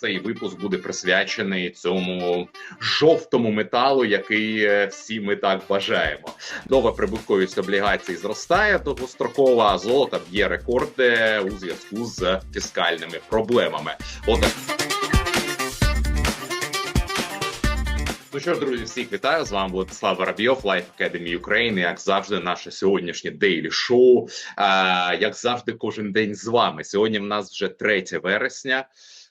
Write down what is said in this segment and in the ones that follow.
Цей випуск буде присвячений цьому жовтому металу, який е, всі ми так бажаємо. Нова прибутковість облігацій зростає довгостроково, а золото б'є рекорди у зв'язку з фіскальними проблемами. Отак. Ну що ж, друзі, всіх вітаю. З вами Владислав Воробйов, Life Academy Ukraine. Як завжди, наше сьогоднішнє дейлі шоу. Як завжди, кожен день з вами. Сьогодні в нас вже 3 вересня.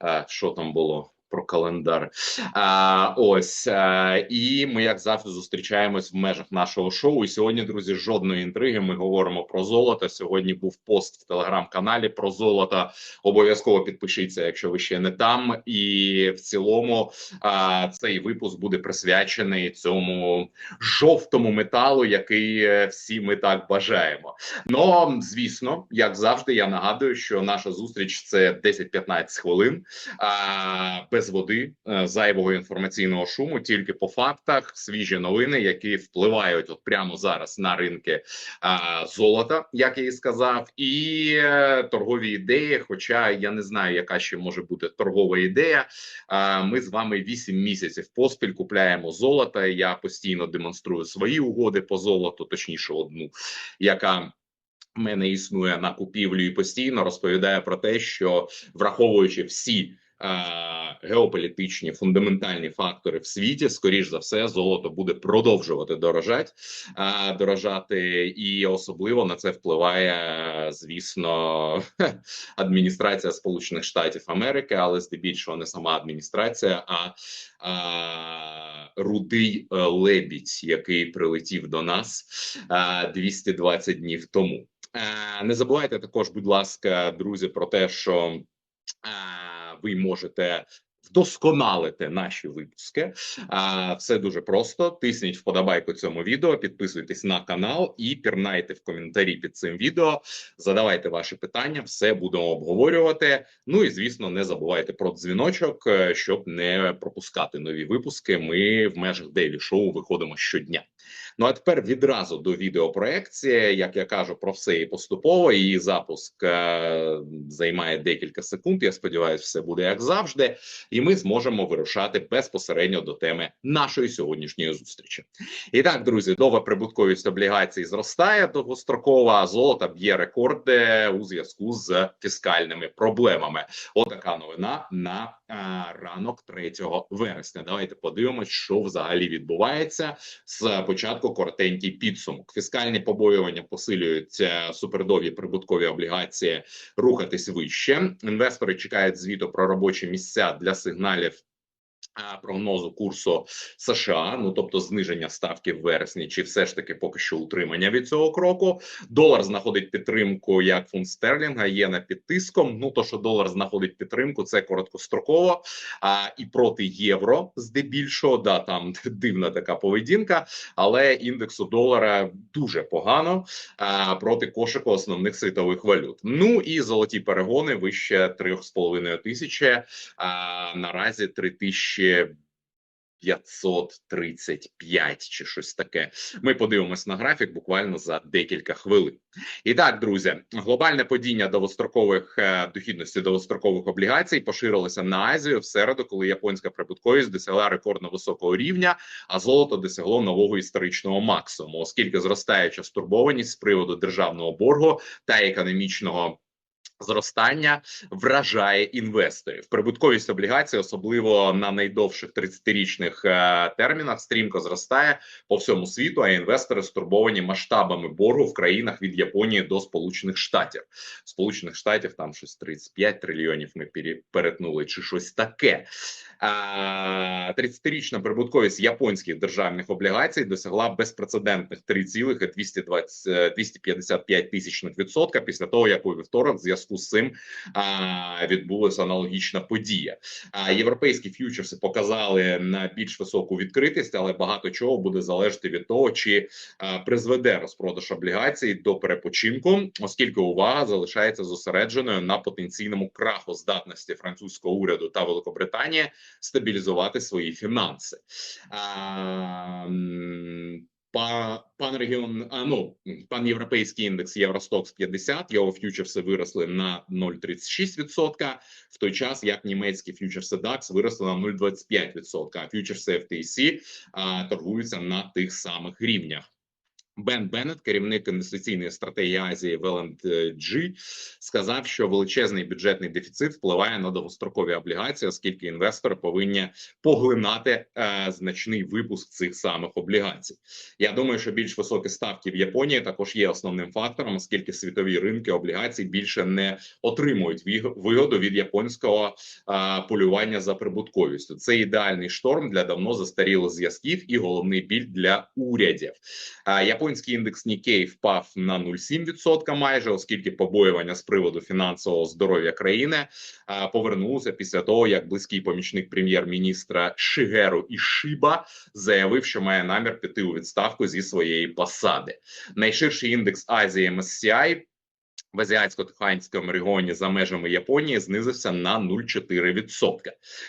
А, що там було? Про календар. А, ось а, і ми, як завжди, зустрічаємось в межах нашого шоу. І сьогодні, друзі, жодної інтриги. Ми говоримо про золото. Сьогодні був пост в телеграм-каналі про золото. Обов'язково підпишіться, якщо ви ще не там. І в цілому а, цей випуск буде присвячений цьому жовтому металу, який е, всі ми так бажаємо. Ну звісно, як завжди, я нагадую, що наша зустріч це 10-15 хвилин. А, без води, е, зайвого інформаційного шуму, тільки по фактах, свіжі новини, які впливають от прямо зараз на ринки золота, як я і сказав, і е, торгові ідеї. Хоча я не знаю, яка ще може бути торгова ідея. Ми з вами 8 місяців поспіль купляємо золото. Я постійно демонструю свої угоди по золоту, точніше, одну, яка мене існує на купівлю і постійно розповідає про те, що враховуючи всі геополітичні фундаментальні фактори в світі, скоріш за все, золото буде продовжувати дорожати, е, дорожати, і особливо на це впливає, звісно, адміністрація Сполучених Штатів Америки, але здебільшого не сама адміністрація, а, а рудий е, лебідь, який прилетів до нас е, 220 днів тому. Е, Не забувайте також, будь ласка, друзі, про те, що е, ви можете вдосконалити наші випуски. А все дуже просто. Тисніть вподобайку цьому відео, підписуйтесь на канал і пірнайте в коментарі під цим відео. Задавайте ваші питання, все будемо обговорювати. Ну і звісно, не забувайте про дзвіночок, е, щоб не пропускати нові випуски. Ми в межах Daily Show виходимо щодня. Ну а тепер відразу до відеопроекції. Як я кажу, про все і поступово. Її запуск е, займає декілька секунд. Я сподіваюся, все буде як завжди, і ми зможемо вирушати безпосередньо до теми нашої сьогоднішньої зустрічі. І так, друзі, нова прибутковість облігацій зростає довгостроково, а золото б'є рекорди у зв'язку з фіскальними проблемами. Отака новина на а, ранок 3 вересня. Давайте подивимось, що взагалі відбувається з початку коротенький підсумок. Фіскальні побоювання посилюють е, супердові прибуткові облігації рухатись вище. Інвестори чекають звіту про робочі місця для сигналів. Прогнозу курсу США, ну тобто зниження ставки в вересні, чи все ж таки поки що утримання від цього кроку. Долар знаходить підтримку як фунт стерлінга, єна під тиском. Ну то що долар знаходить підтримку, це короткостроково. А і проти євро, здебільшого, да там дивна така поведінка, але індексу долара дуже погано а, проти кошику основних світових валют. Ну і золоті перегони вище 3,5 тисячі. А наразі 3000 535 чи щось таке. Ми подивимось на графік буквально за декілька хвилин. І так, друзі, глобальне падіння довгострокових е, дохідності довгострокових облігацій поширилося на Азію в середу, коли японська прибутковість досягла рекордно високого рівня, а золото досягло нового історичного максимуму, оскільки зростаюча стурбованість з приводу державного боргу та економічного. Зростання вражає інвесторів. Прибутковість облігацій, особливо на найдовших 30-річних е, термінах, стрімко зростає по всьому світу. А інвестори стурбовані масштабами боргу в країнах від Японії до Сполучених Штатів. Сполучених Штатів там щось 35 трильйонів. Ми пере- перетнули, чи щось таке. А, 30-річна прибутковість японських державних облігацій досягла безпрецедентних 3,220 255 тисячних відсотка після того, як у вівторок в зв'язку з цим відбулася аналогічна подія. А європейські ф'ючерси показали на більш високу відкритість, але багато чого буде залежати від того, чи призведе розпродаж облігацій до перепочинку, оскільки увага залишається зосередженою на потенційному краху здатності французького уряду та Великобританії стабілізувати свої фінанси. Пан регіон, а ну пан європейський індекс Євростокс 50, його ф'ючерси виросли на 0,36%, в той час як німецькі ф'ючерси DAX виросли на 0,25%, а ф'ючерси FTC а, торгуються на тих самих рівнях. Бен Беннет, керівник інвестиційної стратегії Азії в L&G, сказав, що величезний бюджетний дефіцит впливає на довгострокові облігації, оскільки інвестори повинні поглинати е, значний випуск цих самих облігацій. Я думаю, що більш високі ставки в Японії також є основним фактором, оскільки світові ринки облігацій більше не отримують вигоду від японського е, полювання за прибутковістю. Це ідеальний шторм для давно застарілих зв'язків і головний біль для урядів. А, Японський індекс Нікей впав на 0,7% майже, оскільки побоювання з приводу фінансового здоров'я країни а, повернулося після того, як близький помічник прем'єр-міністра Шигеру Ішиба заявив, що має намір піти у відставку зі своєї посади. Найширший індекс Азії MSCI в азіатсько-тихоокеанському регіоні за межами Японії знизився на 0,4%.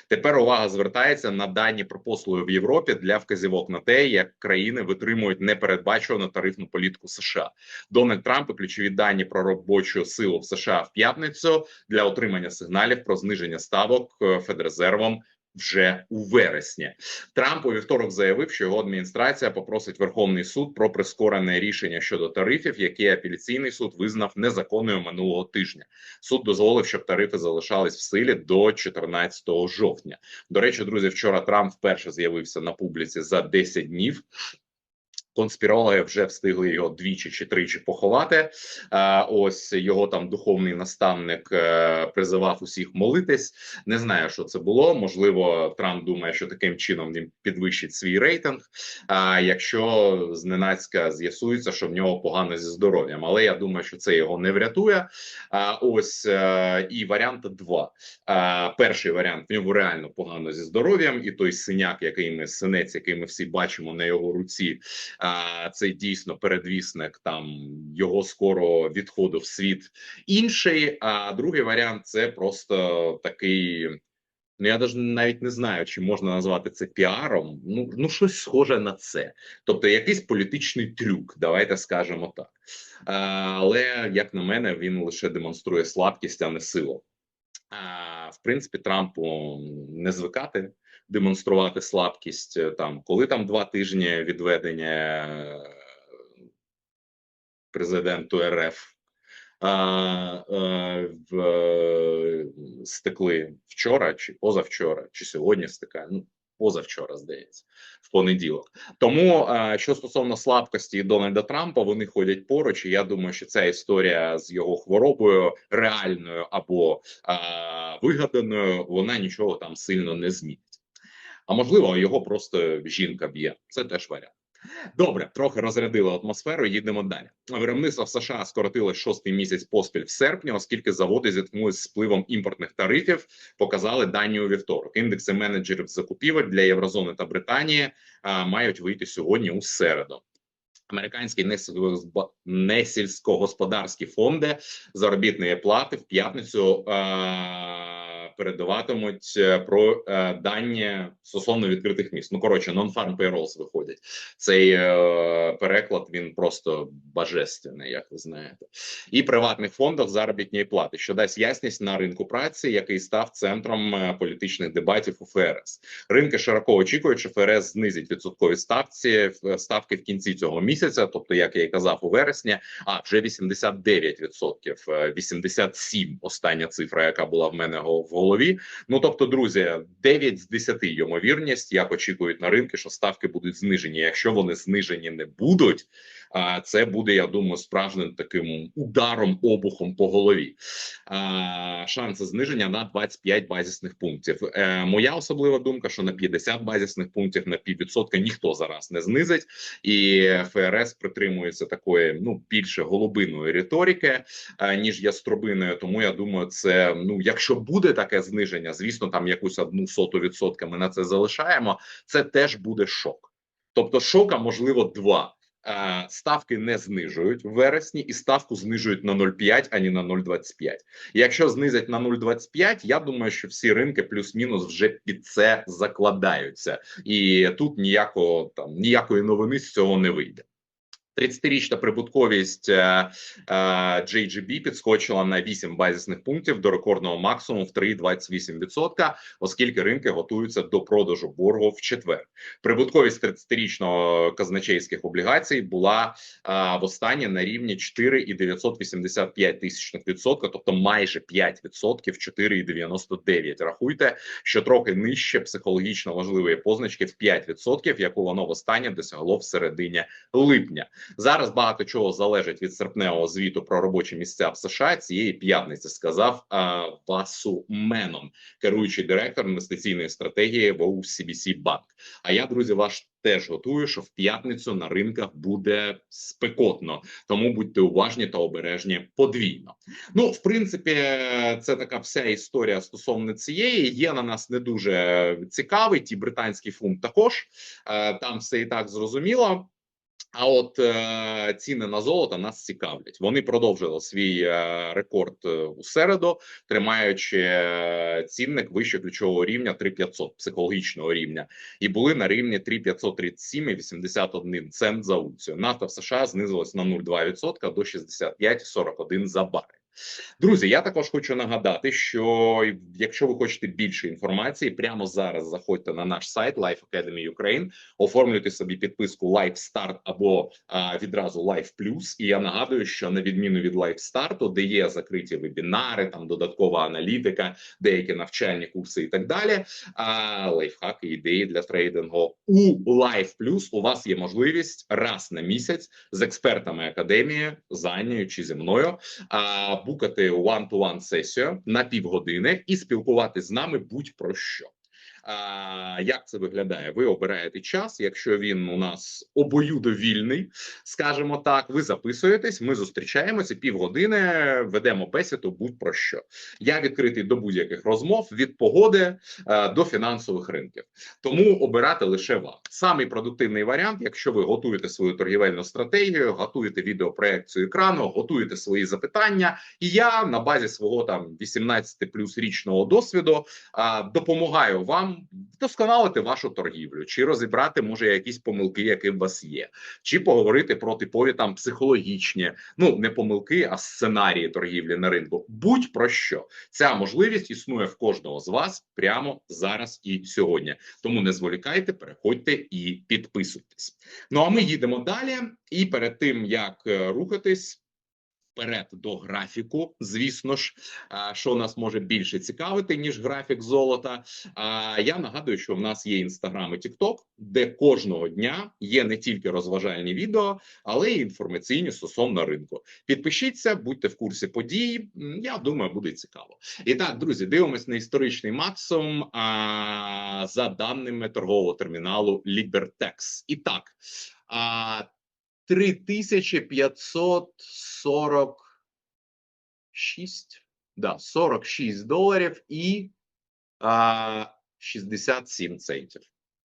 Тепер увага звертається на дані про послуги в Європі для вказівок на те, як країни витримують непередбачувану тарифну політику США. Дональд Трамп і ключові дані про робочу силу в США в п'ятницю для отримання сигналів про зниження ставок е, Федрезервом. Вже у вересні Трамп у вівторок заявив, що його адміністрація попросить Верховний суд про прискорене рішення щодо тарифів, які апеляційний суд визнав незаконною минулого тижня. Суд дозволив, щоб тарифи залишались в силі до 14 жовтня. До речі, друзі, вчора Трамп вперше з'явився на публіці за 10 днів. Конспірологи вже встигли його двічі чи тричі поховати. А, ось його там духовний наставник е, призивав усіх молитись. Не знаю, що це було. Можливо, Трамп думає, що таким чином він підвищить свій рейтинг. А якщо зненацька з'ясується, що в нього погано зі здоров'ям, але я думаю, що це його не врятує. А ось е, і варіант два. Перший варіант в нього реально погано зі здоров'ям, і той синяк, який ми синець, який ми всі бачимо на його руці. Це дійсно передвісник там його скоро відходу в світ інший. А другий варіант це просто такий. Ну, я навіть не знаю, чи можна назвати це піаром. Ну, ну щось схоже на це. Тобто, якийсь політичний трюк, давайте скажемо так. А, але як на мене, він лише демонструє слабкість, а не силу. А, в принципі, Трампу не звикати демонструвати слабкість е, там, коли там два тижні відведення е, президенту РФ а, е, в, стекли вчора, чи позавчора, чи сьогодні стикає. Ну, позавчора, здається, в понеділок. Тому що стосовно слабкості Дональда Трампа, вони ходять поруч. І я думаю, що ця історія з його хворобою реальною або е, вигаданою, вона нічого там сильно не змінить. А можливо, його просто жінка б'є. Це теж варіант. Добре, трохи розрядили атмосферу. Їдемо далі. Виробництво в США скоротили шостий місяць поспіль в серпні, оскільки заводи зіткнулися з спливом імпортних тарифів. Показали дані у вівторок. Індекси менеджерів закупівель для Єврозони та Британії а, мають вийти сьогодні у середу. Американські несільськогосп- несільськогосподарські фонди заробітної плати в п'ятницю е- передаватимуть е, про е, дані стосовно відкритих міст. Ну коротше, non-farm payrolls виходять. Цей е- переклад він просто божественний, як ви знаєте, і приватних фондах заробітної плати, що дасть ясність на ринку праці, який став центром політичних дебатів у ФРС. Ринки широко очікують, що ФРС знизить відсоткові ставці ставки в кінці цього місяця. Тобто, як я і казав у вересні, а вже 89%, е, 87 остання цифра, яка була в мене в голові. Ну тобто, друзі, 9 з 10 ймовірність, як очікують на ринки, що ставки будуть знижені. Якщо вони знижені не будуть, а це буде, я думаю, справжнім таким ударом обухом по голові. А, шанси зниження на 25 базисних пунктів. Е, моя особлива думка, що на 50 базисних пунктів на піввідсотка ніхто зараз не знизить, і ФРС притримується такої ну більше голубиної риторики, е, ніж яструбиної. Тому я думаю, це ну, якщо буде таке зниження, звісно, там якусь одну соту відсотка ми на це залишаємо. Це теж буде шок. Тобто, шока можливо два. Е, ставки не знижують в вересні, і ставку знижують на 0,5, ані на 0,25. Якщо знизять на 0,25, я думаю, що всі ринки плюс-мінус вже під це закладаються, і тут ніякого там ніякої новини з цього не вийде. 30-річна прибутковість е, е, JGB підскочила на 8 базисних пунктів до рекордного максимуму в 3,28%, оскільки ринки готуються до продажу боргу в четвер. Прибутковість 30-річного казначейських облігацій була е, востаннє на рівні 4,985 тисячних відсотка, тобто майже 5%, 4,99. Рахуйте, що трохи нижче психологічно важливої позначки в 5%, яку воно востаннє досягло в середині липня. Зараз багато чого залежить від серпневого звіту про робочі місця в США цієї п'ятниці. Сказав а, Васу Менон, керуючий директор інвестиційної стратегії в CBC Bank. А я, друзі, ваш теж готую, що в п'ятницю на ринках буде спекотно, тому будьте уважні та обережні подвійно. Ну, в принципі, це така вся історія стосовно цієї. Є на нас не дуже цікавий. Ті британський фунт також Е, там все і так зрозуміло. А от е, ціни на золото нас цікавлять. Вони продовжили свій е, рекорд е, у середу, тримаючи е, цінник вище ключового рівня 3500 психологічного рівня, і були на рівні 3537,81 цент за унцію. Нафта в США знизилась на 0,2% до 65,41 за барель. Друзі, я також хочу нагадати, що якщо ви хочете більше інформації, прямо зараз заходьте на наш сайт Life Academy Ukraine, оформлюйте собі підписку Life Start або а, відразу Life Plus. І я нагадую, що на відміну від Life Start, де є закриті вебінари, там додаткова аналітика, деякі навчальні курси і так далі. А лайфхаки, ідеї для трейдингу у Life Plus у вас є можливість раз на місяць з експертами академії, Занію чи зі мною. А, букати one-to-one сесію на півгодини і спілкувати з нами будь-про що. А, Як це виглядає? Ви обираєте час. Якщо він у нас обоюдовільний, скажімо так, ви записуєтесь. Ми зустрічаємося півгодини, ведемо бесіду. Будь-про що я відкритий до будь-яких розмов від погоди а, до фінансових ринків. Тому обирати лише вам. Самий продуктивний варіант, якщо ви готуєте свою торгівельну стратегію, готуєте відеопроекцію екрану, готуєте свої запитання. І я на базі свого там 18 плюс річного досвіду допомагаю вам вдосконалити вашу торгівлю, чи розібрати може якісь помилки, які в вас є, чи поговорити про типові там психологічні, ну не помилки, а сценарії торгівлі на ринку. Будь про що ця можливість існує в кожного з вас прямо зараз і сьогодні. Тому не зволікайте, переходьте і підписуйтесь. Ну а ми їдемо далі. І перед тим як е, рухатись. Вперед до графіку, звісно ж, що нас може більше цікавити ніж графік золота. А я нагадую, що в нас є інстаграм і Тікток, де кожного дня є не тільки розважальні відео, але й інформаційні стосовно ринку. Підпишіться, будьте в курсі подій. Я думаю, буде цікаво. І так, друзі, дивимось на історичний максимум за даними торгового терміналу Libertex. І так. А, 3546, да, 46 доларів і а, 67 центів.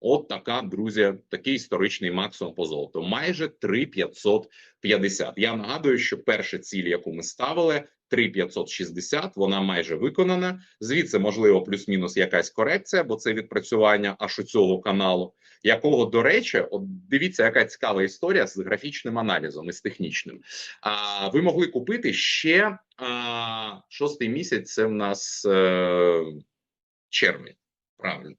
От така, друзі, такий історичний максимум по золоту. Майже 3550. Я нагадую, що перша ціль, яку ми ставили, 3560, вона майже виконана. Звідси, можливо, плюс-мінус якась корекція, бо це відпрацювання аж у цього каналу, якого, до речі, от дивіться, яка цікава історія з графічним аналізом і з технічним. А ви могли купити ще а, шостий місяць. Це в нас е, червень. Правильно.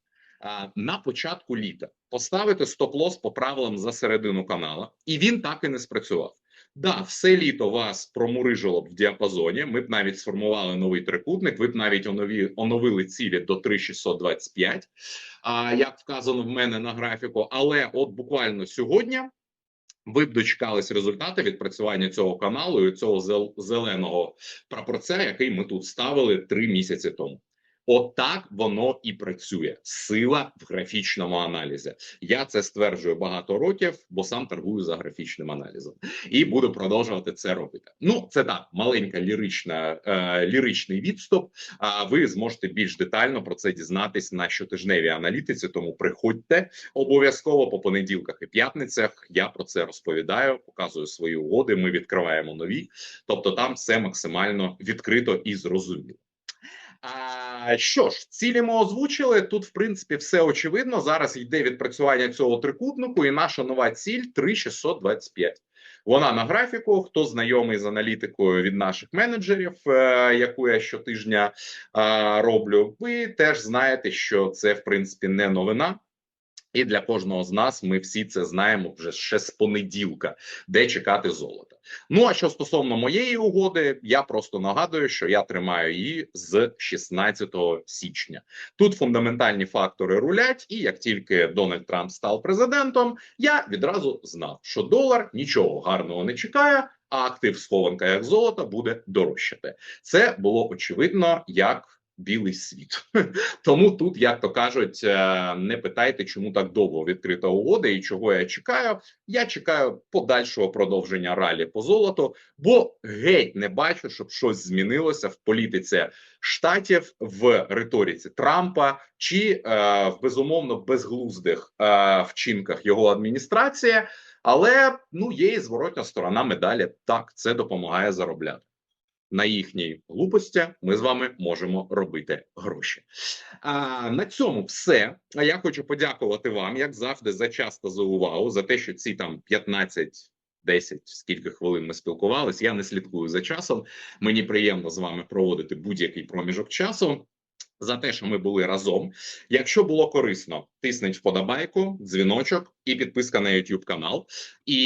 На початку літа поставити стоп-лосс по правилам за середину канала, і він так і не спрацював. Да, все літо вас промурижило б в діапазоні. Ми б навіть сформували новий трикутник. Ви б навіть онові, оновили цілі до 3625, а як вказано в мене на графіку. Але от буквально сьогодні ви б дочекались результати відпрацювання цього каналу і цього зел- зеленого прапорця, який ми тут ставили три місяці тому. Отак воно і працює. Сила в графічному аналізі. Я це стверджую багато років, бо сам торгую за графічним аналізом і буду продовжувати це робити. Ну, це так, маленька лірична е, ліричний відступ. А ви зможете більш детально про це дізнатись на щотижневій аналітиці. Тому приходьте обов'язково по понеділках і п'ятницях. Я про це розповідаю, показую свої угоди. Ми відкриваємо нові, тобто там все максимально відкрито і зрозуміло. Що ж, цілі ми озвучили. Тут, в принципі, все очевидно. Зараз йде відпрацювання цього трикутнику, і наша нова ціль 3625. Вона на графіку. Хто знайомий з аналітикою від наших менеджерів, е, яку я щотижня е, роблю, ви теж знаєте, що це в принципі не новина. І для кожного з нас ми всі це знаємо вже ще з понеділка, де чекати золота. Ну а що стосовно моєї угоди, я просто нагадую, що я тримаю її з 16 січня. Тут фундаментальні фактори рулять, і як тільки Дональд Трамп став президентом, я відразу знав, що долар нічого гарного не чекає. А актив схованка як золото буде дорожчати. Це було очевидно як білий світ. Тому тут, як то кажуть, е, не питайте, чому так довго відкрита угода і чого я чекаю. Я чекаю подальшого продовження ралі по золоту, бо геть не бачу, щоб щось змінилося в політиці штатів в риториці Трампа чи е, в безумовно безглуздих е, вчинках його адміністрації. Але ну є і зворотня сторона медалі. Так це допомагає заробляти на їхній глупості ми з вами можемо робити гроші. А на цьому все. А я хочу подякувати вам, як завжди, за час та за увагу, за те, що ці там 15 10, скільки хвилин ми спілкувалися. Я не слідкую за часом. Мені приємно з вами проводити будь-який проміжок часу. За те, що ми були разом. Якщо було корисно, тисніть вподобайку, дзвіночок і підписка на YouTube канал. І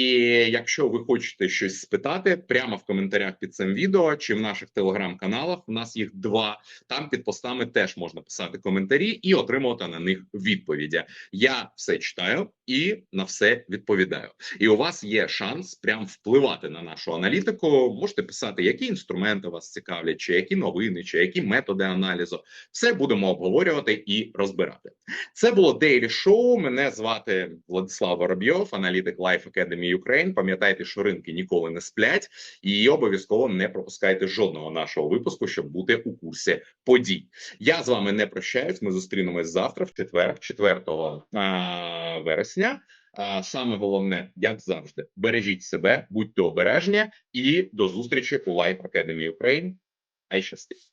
якщо ви хочете щось спитати, прямо в коментарях під цим відео чи в наших телеграм-каналах, у нас їх два. Там під постами теж можна писати коментарі і отримувати на них відповіді. Я все читаю і на все відповідаю. І у вас є шанс прям впливати на нашу аналітику. Можете писати, які інструменти вас цікавлять, чи які новини, чи які методи аналізу. Все будемо обговорювати і розбирати. Це було Daily Show. Мене звати Владислав Воробйов, аналітик Life Academy Ukraine. Пам'ятайте, що ринки ніколи не сплять, і обов'язково не пропускайте жодного нашого випуску, щоб бути у курсі подій. Я з вами не прощаюсь. Ми зустрінемось завтра, в четвер, 4 а, вересня. А саме головне, як завжди, бережіть себе, будьте обережні і до зустрічі у Life Academy Ukraine. Ай щастить!